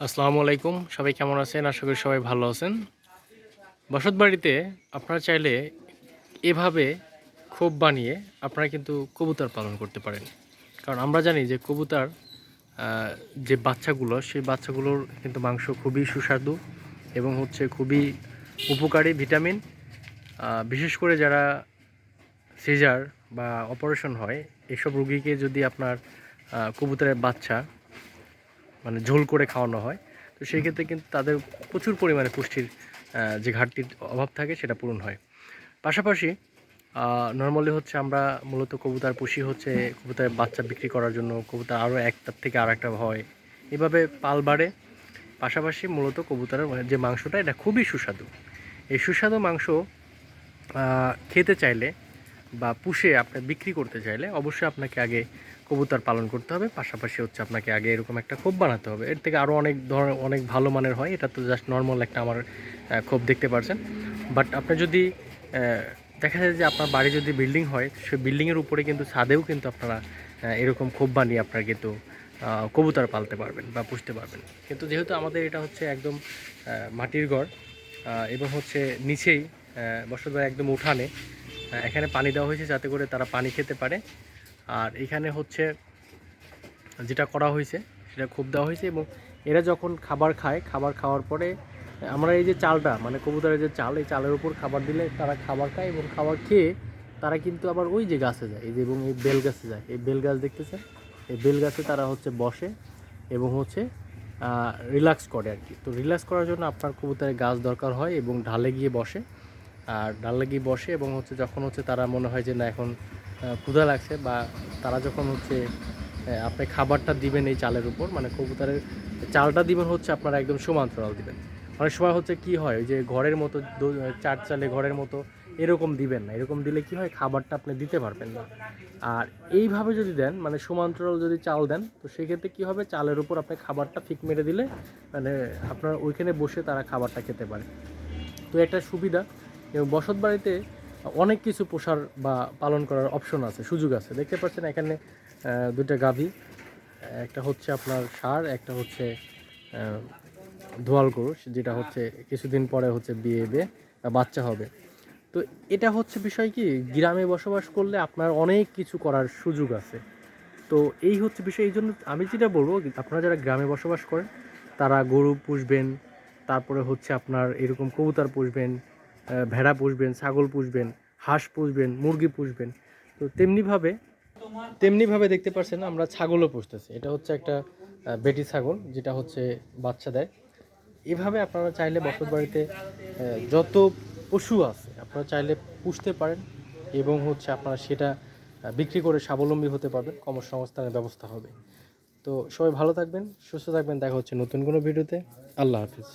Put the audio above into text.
আসসালামু আলাইকুম। সবাই কেমন আছেন? আশা করি সবাই ভালো আছেন। বসত বাড়িতে আপনারা চাইলে এভাবে খোপ বানিয়ে আপনারা কিন্তু কবুতর পালন করতে পারেন। কারণ আমরা জানি যে কবুতর যে বাচ্চাগুলো, সেই বাচ্চাগুলোর কিন্তু মাংস খুবই সুস্বাদু এবং হচ্ছে খুবই উপকারী ভিটামিন। বিশেষ করে যারা সিজার বা অপারেশন হয়, এসব রুগীকে যদি আপনার কবুতরের বাচ্চা মানে ঝোল করে খাওয়ানো হয়। তো সেই ক্ষেত্রে কিন্তু তাদের প্রচুর পরিমাণে পুষ্টির যে ঘাটতির অভাব থাকে সেটা পূরণ হয়। পাশাপাশি নর্মালি হচ্ছে আমরা মূলত কবুতার, পুষি হচ্ছে কবুতরের বাচ্চা বিক্রি করার জন্য কবুতর আরও একটার থেকে আর একটা হয়। এভাবে পাল বাড়ে। পাশাপাশি মূলত কবুতরের যে মাংসটা, এটা খুবই সুস্বাদু। এই সুস্বাদু মাংস খেতে চাইলে বা পুষে আপনি বিক্রি করতে চাইলে অবশ্যই আপনাকে আগে কবুতর পালন করতে হবে। পাশাপাশি হচ্ছে আপনাকে আগে এরকম একটা খোপ বানাতে হবে। এর থেকে আরও অনেক ধরনের অনেক ভালো মানের হয়। এটা তো জাস্ট নর্মাল একটা আমার খোপ দেখতে পারছেন। বাট আপনি যদি দেখা যায় যে আপনার বাড়ি যদি বিল্ডিং হয় সেই বিল্ডিংয়ের উপরে কিন্তু ছাদেও কিন্তু আপনারা এরকম খোপ বানিয়ে আপনারা কিন্তু কবুতর পালতে পারবেন বা পুষতে পারবেন। কিন্তু যেহেতু আমাদের এটা হচ্ছে একদম মাটির ঘর এবং হচ্ছে নিচেই আহ, বসত বাড়ি একদম উঠানে এখানে পানি দেওয়া হয়েছে যাতে করে তারা পানি খেতে পারে। আর এখানে হচ্ছে যেটা করা হয়েছে, সেটা খুব দেওয়া হয়েছে এবং এরা যখন খাবার খায়, খাবার খাওয়ার পরে আমরা এই যে চালটা মানে কবুতরের যে চাল, এই চালের উপর খাবার দিলে তারা খাবার খায় এবং খাবার খেয়ে তারা কিন্তু আবার ওই যে গাছে যায়, এই যে এবং এই বেল গাছে যায়। এই বেল গাছ দেখতেছেন? এই বেল গাছে তারা হচ্ছে বসে এবং হচ্ছে রিল্যাক্স করে আর কি। তো রিল্যাক্স করার জন্য আপনার কবুতরের গাছ দরকার হয় এবং ঢালে গিয়ে বসে। আর ডাল গিয়ে বসে এবং হচ্ছে যখন হচ্ছে তারা মনে হয় যে না এখন ক্ষুধা লাগছে বা তারা যখন হচ্ছে আপনি খাবারটা দিবেন এই চালের উপর মানে কবুতরের চালটা দিবেন হচ্ছে আপনারা একদম সমান্তরাল দিবেন। অনেক সময় হচ্ছে কি হয় যে ঘরের মতো চার চালে ঘরের মতো এরকম দিবেন না, এরকম দিলে কি হয় খাবারটা আপনি দিতে পারবেন না। আর এইভাবে যদি দেন মানে সমান্তরাল যদি চাল দেন, তো সেক্ষেত্রে কি হবে, চালের উপর আপনি খাবারটা ফিক মেরে দিলে মানে আপনার ওইখানে বসে তারা খাবারটা খেতে পারে। তো একটা সুবিধা। এবং বসত বাড়িতে অনেক কিছু পোষার বা পালন করার অপশন আছে, সুযোগ আছে। দেখতে পাচ্ছেন এখানে দুইটা গাভী। একটা হচ্ছে আপনার সার, একটা হচ্ছে দোয়াল গরু, যেটা হচ্ছে কিছুদিন পরে হচ্ছে বিয়ে হবে বা বাচ্চা হবে। তো এটা হচ্ছে বিষয় কি, গ্রামে বসবাস করলে আপনার অনেক কিছু করার সুযোগ আছে। তো এই হচ্ছে বিষয় এই জন্য আমি যেটা বলব, আপনারা যারা গ্রামে বসবাস করেন, তারা গরু পুষবেন, তারপরে হচ্ছে আপনার এরকম কবুতর পুষবেন ভেড়া পুষবেন, ছাগল পুষবেন, হাঁস পুষবেন, মুরগি পুষবেন, তো তেমনিভাবে তেমনিভাবে দেখতে পাচ্ছেন আমরা ছাগলও পুষতেছি। এটা হচ্ছে একটা বেটি ছাগল, যেটা হচ্ছে বাচ্চা দেয়। এভাবে আপনারা চাইলে বসত বাড়িতে যত পশু আছে, আপনারা চাইলে পুষতে পারেন এবং হচ্ছে আপনারা সেটা বিক্রি করে স্বাবলম্বী হতে পারবেন। কর্মসংস্থানের ব্যবস্থা হবে। তো সবাই ভালো থাকবেন, সুস্থ থাকবেন। দেখা হচ্ছে নতুন কোনো ভিডিওতে। আল্লাহ হাফিজ।